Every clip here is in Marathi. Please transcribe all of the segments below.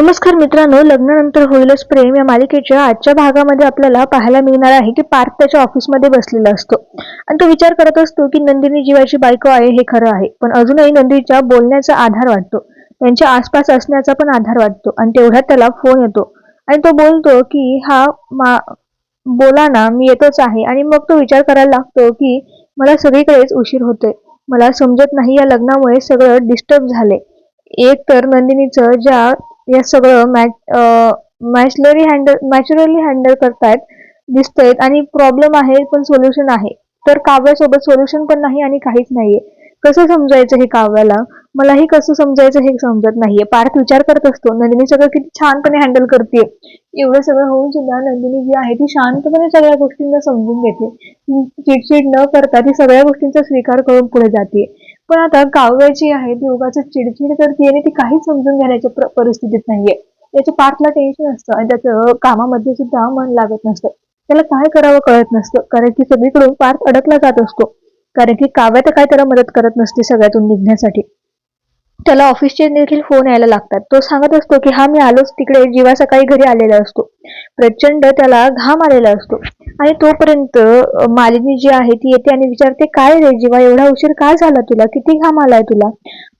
नमस्कार मित्रांनो लग्नानंतर होईलच प्रेम. या मालिकेच्या आजच्या भागामध्ये आपल्याला पाहायला मिळणार आहे की पार्थ त्याच्या ऑफिसमध्ये बसलेला असतो. आणि तो विचार करत असतो की नंदिनी जीवाची बायको आहे हे खरं आहे. पण अजूनही नंदिनीच्या बोलण्याचा आधार वाटतो. त्यांच्या आसपास असण्याचा पण आधार वाटतो. आणि तेवढ्यात त्याला फोन येतो. आणि तो बोलतो की हा मा बोला ना मी येतोच आहे. आणि मग तो विचार करायला लागतो की मला सगळीकडेच उशीर होतोय. मला समजत नाही या लग्नामुळे सगळं डिस्टर्ब झाले एक तर नंदिनीचं ज्या या सगळं मॅचलरी हँडल मॅच्युरली हँडल करतायत दिसतायत आणि प्रॉब्लेम आहे पण सोल्युशन आहे. तर काव्यासोबत सोल्युशन पण नाही आणि काहीच नाहीये. कसं समजायचं हे काव्याला? मलाही कसं समजायचं हे समजत नाहीये. पार्थ विचार करत असतो नंदिनी सगळं किती छानपणे हँडल करते एवढं सगळं होऊन सुद्धा नंदिनी जी आहे ती शांतपणे सगळ्या गोष्टींना समजून घेते. चिडचिड न करता ती सगळ्या गोष्टींचा स्वीकार करून पुढे जाते पण आता काव्याची आहे ती उगाच चिडचिड करते आणि ती काहीच समजून घेण्याच्या परिस्थितीत नाहीये. त्याच्या पार्थला टेन्शन असतं आणि त्याचं कामामध्ये सुद्धा मन लागत नसतं. त्याला काय करावं कळत नसतं. कारण की सगळीकडून पार्थ अडकला जात असतो. कारण की काव्या तर काय त्याला मदत करत नसते सगळ्यातून निघण्यासाठी. त्याला ऑफिसचे देखील फोन यायला लागतात. तो सांगत असतो की हा मी आलोच तिकडे. जीवा सकाळी घरी आलेला असतो. प्रचंड त्याला घाम आलेला असतो. आणि तोपर्यंत मालिनी जी आहे ती येते आणि विचारते काय रे जीवा एवढा उशीर का झाला तुला? किती घाम आलाय तुला?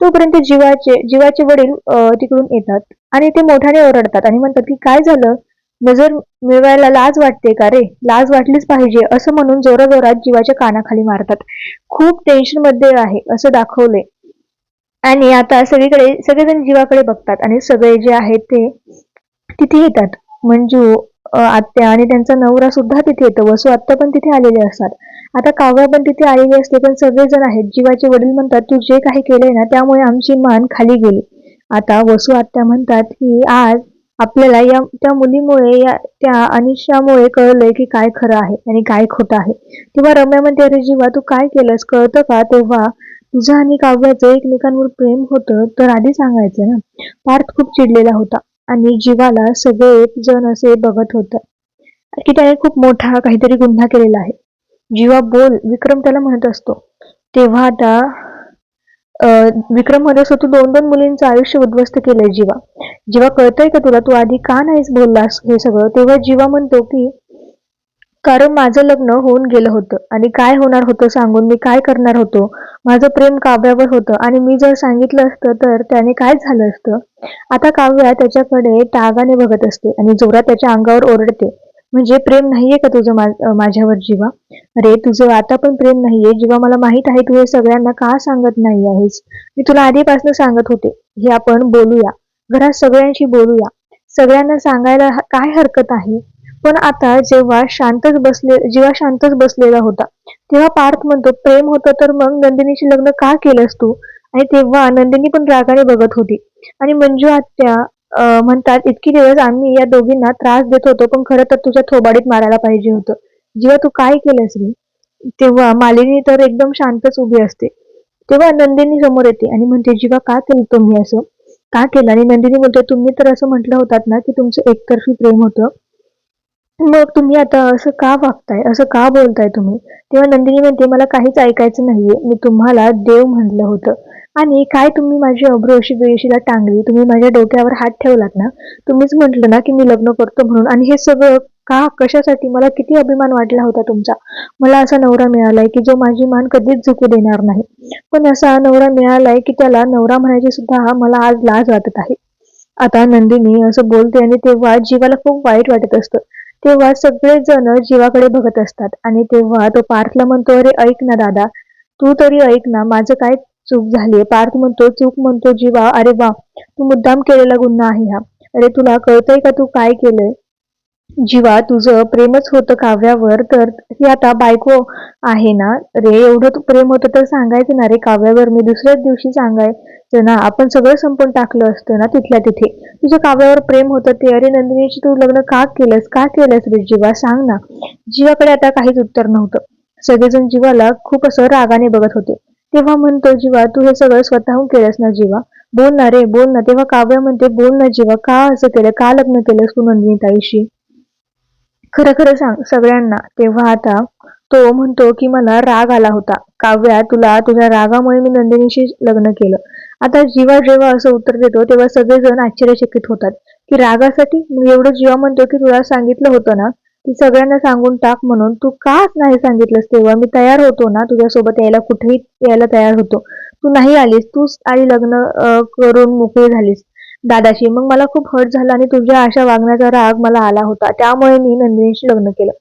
तोपर्यंत जीवाचे जीवाचे वडील तिकडून येतात आणि ते मोठ्याने ओरडतात आणि म्हणतात की काय झालं? नजर मिळवायला लाज वाटते का रे? लाज वाटलीच पाहिजे असं म्हणून जोराजोरात जीवाच्या कानाखाली मारतात. खूप टेन्शनमध्ये आहे असं दाखवले आणि आता सगळीकडे सगळेजण जीवाकडे बघतात आणि सगळे जे आहेत ते तिथे येतात. मंजू आत्या आणि त्यांचा नवरा सुद्धा तिथे येतो. वसू आत्या पण तिथे आलेले असतात. आता काव्या पण तिथे आलेली असते पण सगळेजण आहेत. जीवाचे वडील म्हणतात तू जे काही केलंय ना त्यामुळे आमची मान खाली गेली. आता वसू आत्या म्हणतात की आज आपल्याला या त्या मुलीमुळे या त्या अनिशामुळे कळलंय की काय खरं आहे आणि काय खोटं आहे. तेव्हा रम्या म्हणते अरे जीवा तू काय केलंस? कळतं का? तेव्हा तुझं आणि काव्याचं एकमेकांवर प्रेम होतं तर आधी सांगायचं ना. पार्थ खूप चिडलेला होता. आणि जीवाला सगळे जण असे बघत होत. की त्याने खूप मोठा काहीतरी गुन्हा केलेला आहे. जीवा बोल विक्रम त्याला म्हणत असतो. तेव्हा आता विक्रममध्ये तू दोन दोन मुलींचं आयुष्य उद्ध्वस्त केलंय जीवा. जेव्हा कळतंय का तुला? तू आधी का नाहीस बोललास हे सगळं? तेव्हा जीवा म्हणतो की कारण माझं लग्न होऊन गेलं होतं. आणि काय होणार होतं सांगून मी काय करणार होतो? माझं प्रेम काव्यावर होतं. आणि मी जर सांगितलं असतं तर त्याने काय झालं असतं? आता काव्या त्याच्याकडे टागाने बघत असते आणि जोरात त्याच्या अंगावर ओरडते. म्हणजे प्रेम नाहीये का तुझं माझ्यावर जीवा? अरे तुझं आता पण प्रेम नाहीये. जीवा मला माहीत आहे तू हे सगळ्यांना का सांगत नाही आहेस? मी तुला आधीपासून सांगत होते. हे आपण बोलूया. घरात सगळ्यांशी बोलूया. सगळ्यांना सांगायला काय हरकत आहे? पण आता जेव्हा शांतच बसले जेव्हा शांतच बसलेला होता तेव्हा पार्थ म्हणतो प्रेम होतं तर मग नंदिनीशी लग्न का केलंस तू? आणि तेव्हा नंदिनी पण रागाने बघत होती. आणि मंजू आत्या म्हणतात इतकी दिवस आम्ही या दोघींना त्रास देत होतो पण खरं तर तुझ्या थोबाडीत मारायला पाहिजे होतं. जेव्हा तू काय केलंस रे? तेव्हा मालिनी तर एकदम शांतच उभी असते. तेव्हा नंदिनी समोर येते आणि म्हणते जीवा का केलं तुम्ही असं? का केलं? आणि नंदिनी म्हणते तुम्ही तर असं म्हटलं होतात ना की तुमचं एकतर्फी प्रेम होतं. मग तुम्ही आता असं का वागताय? असं का बोलताय तुम्ही? तेव्हा नंदिनी म्हणते मला काहीच ऐकायचं नाहीये. मी तुम्हाला देव म्हणलं होतं. आणि काय तुम्ही माझी अब्रोशी बेशीला टांगली? तुम्ही माझ्या डोक्यावर हात ठेवलात ना? तुम्हीच म्हटलं ना की मी लग्न करतो म्हणून. आणि हे सगळं का? कशासाठी? मला किती अभिमान वाटला होता तुमचा. मला असा नवरा मिळालाय की जो माझी मान कधीच झुकू देणार नाही. पण असा नवरा मिळालाय की त्याला नवरा म्हणायची सुद्धा मला आज लाज वाटत आहे. आता नंदिनी असं बोलते आणि तेव्हा जीवाला खूप वाईट वाटत असतं. तेव्हा सगळेजण जीवाकडे बघत असतात. आणि तेव्हा तो पार्थला म्हणतो अरे ऐक ना दादा. तू तरी ऐक ना माझं काय चूक झालीये पार्थ म्हणतो चूक म्हणतो जीवा. अरे वा तू मुद्दाम केलेला गुन्हा आहे हा. अरे तुला कळतंय का तू काय केलंय? जीवा तुझं प्रेमच होतं काव्यावर तर ही आता बायको आहे ना? रे एवढं तू प्रेम होतं तर सांगायचं ना रे? काव्यावर मी दुसऱ्याच दिवशी सांगायचं ना आपण सगळं संपून टाकलं असतं ना तिथल्या तिथे. तुझं काव्यावर प्रेम होतं ते. अरे नंदिनीची तू लग्न का केलंस? का केलंस रे जीवा? सांग ना. जीवाकडे आता काहीच उत्तर नव्हतं. सगळेजण जीवाला खूप असं रागाने बघत होते. तेव्हा म्हणतो जीवा तू हे सगळं स्वतःहून केलंस ना जीवा? बोल ना रे बोल ना. तेव्हा काव्य म्हणते बोल ना जीवा का असं केलं? का लग्न केलंस तू नंदिनी ताईशी खरं खरं सांग सगळ्यांना. तेव्हा आता तो म्हणतो की मला राग आला होता. काव्या तुला तुझ्या रागामुळे मी नंदिनीशी लग्न केलं. आता जीवा जेव्हा असं उत्तर देतो तेव्हा सगळेजण आश्चर्यचकित होतात. की रागासाठी एवढं जीवा म्हणतो की तुला सांगितलं होतं ना की सगळ्यांना सांगून टाक म्हणून तू काच नाही सांगितलंस तेव्हा मी तयार होतो ना तुझ्यासोबत यायला कुठेही यायला तयार होतो. तू नाही आलीस तूच आई लग्न करून मोकळी झालीस दादाशी. मग मला खूप हर्ट झाला आणि तुझ्या अशा वागण्याचा राग मला आला होता. त्यामुळे मी नंदिनीशी लग्न केलं.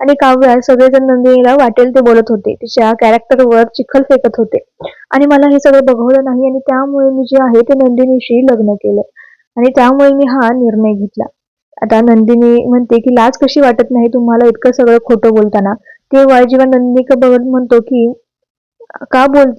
आणि काव्या सगळेजण नंदिनीला वाटेल ते बोलत होते. तिच्या कॅरेक्टरवर चिखल फेकत होते. आणि मला हे सगळं बघवलं नाही आणि त्यामुळे मी जे आहे ते नंदिनीशी लग्न केलं. आणि त्यामुळे मी हा निर्णय घेतला. आता नंदिनी म्हणते की लाज कशी वाटत नाही तुम्हाला इतकं सगळं खोटं बोलताना? तेव्हा जेव्हा नंदिनी बघत म्हणतो की का बोल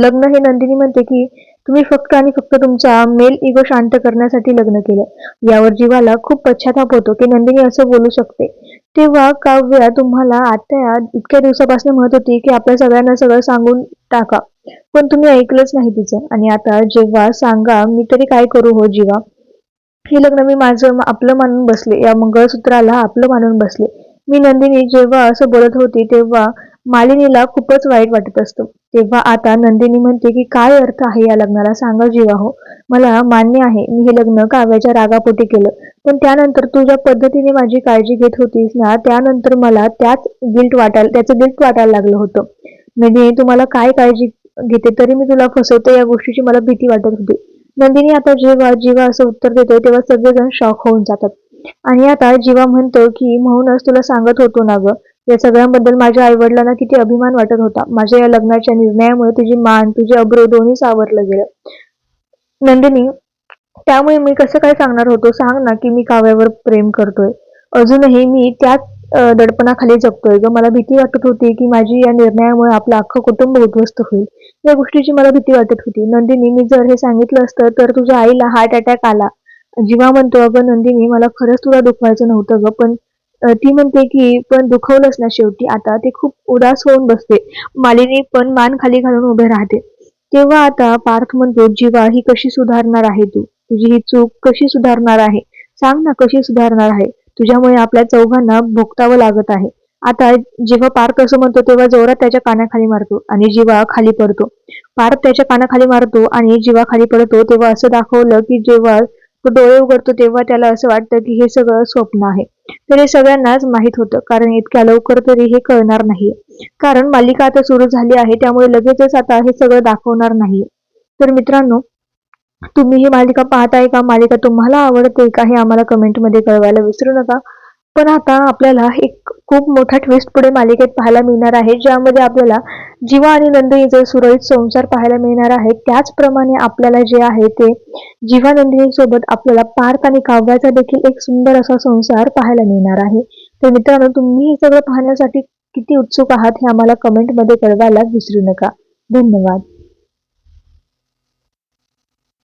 लग्न हे नंदिनी म्हणते की तुम्ही फक्त आणि फक्त तुमचा मेल इगो शांत करण्यासाठी लग्न केलं. यावर जीवाला खूप पश्चाताप होतो की नंदिनी असं बोलू शकते. तेव्हा काव्या तुम्हाला आता इतक्या दिवसापासून म्हणत होती की आपल्या सगळ्यांना सगळं सांगून टाका. पण तुम्ही ऐकलंच नाही तिचं. आणि आता जेव्हा सांगा मी तरी काय करू हो जीवा? हे लग्न मी माझं आपलं मानून बसले. या मंगळसूत्राला आपलं मानून बसले. मी नंदिनी जेव्हा असं बोलत होती तेव्हा मालिनीला खूपच वाईट वाटत असतं. तेव्हा आता नंदिनी म्हणते की काय अर्थ आहे या लग्नाला? सांगा जीवा हो. मला मान्य आहे. मी हे लग्न काव्याच्या रागापोटी केलं. पण त्यानंतर तू ज्या पद्धतीने माझी काळजी घेत होतीस ना त्यानंतर मला त्याच गिल्ट वाटायला त्याचं गिल्ट वाटायला लागलं होतं. नंदिनी तुम्हाला काय काळजी घेते तरी मी तुला फसवतो या गोष्टीची मला भीती वाटत होती. नंदिनी आता जेव्हा जीवा असं उत्तर देतोय तेव्हा सगळेजण शॉक होऊन जातात. आणि आता जीवा म्हणतो की म्हणूनच तुला सांगत होतो ना ग या सगळ्यांबद्दल माझ्या आई वडिलांना किती अभिमान वाटत होता. माझ्या या लग्नाच्या निर्णयामुळे तुझी मान तुझी अब्रो दोन्ही सावरलं गेलं. नंदिनी त्यामुळे मी कसं काय सांगणार होतो? सांग ना की मी काव्यावर प्रेम करतोय. अजूनही मी त्याच दडपणाखाली जगतोय. ग मला भीती वाटत होती की माझी या निर्णयामुळे आपलं अख्खं कुटुंब उद्ध्वस्त होईल. या गोष्टीची मला भीती वाटत होती. नंदिनी मी जर हे सांगितलं असतं तर तुझ्या आईला हार्ट अटॅक आला. जीवा म्हणतो अगं नंदिनी मला खरंच तुला दुखवायचं नव्हतं ग पण ती म्हणते की पण दुखवलंच ना शेवटी आता ते खूप उदास होऊन बसते. मालिनी पण मान खाली घालून उभे राहते. तेव्हा आता पार्थ म्हणतो जीवा ही कशी सुधारणार आहे तू? तुझी ही चूक कशी सुधारणार आहे? सांग ना कशी सुधारणार आहे? तुझ्यामुळे आपल्या चौघांना भोगतावं लागत आहे. आता जेव्हा पार्थ असं म्हणतो तेव्हा जोरात त्याच्या कानाखाली मारतो आणि जीवा खाली पडतो. पार्थ त्याच्या कानाखाली मारतो आणि जीवा खाली पडतो तेव्हा असं दाखवलं की जेव्हा तो डोळे उघडतो तेव्हा त्याला असं वाटतं की हे सगळं स्वप्न आहे. तर हे सगळ्यांनाच माहीत होतं. कारण इतक्या लवकर तरी हे कळणार नाही कारण मालिका आता सुरू झाली आहे त्यामुळे लगेचच आता हे सगळं दाखवणार नाही तर मित्रांनो तुम्ही ही मालिका पाहताय का? मालिका तुम्हाला आवडते का? हे आम्हाला कमेंटमध्ये कळवायला विसरू नका. पण आता आपल्याला एक खूप मोठा ट्विस्ट पुढे मालिकेत पाहायला मिळणार आहे ज्यामध्ये आपल्याला जीवा आणि नंदिनीचे सुरळीत संसार पाहायला मिळणार आहे त्याचप्रमाणे आपल्याला जे आहे ते जीवानंदिनी सोबत आपल्याला पार्थ आणि काव्याचा देखील एक सुंदर असा संसार पाहायला मिळणार आहे. तर मित्रांनो तुम्ही हे सगळं पाहण्यासाठी किती उत्सुक आहात हे आम्हाला कमेंटमध्ये कळवायला विसरू नका. धन्यवाद.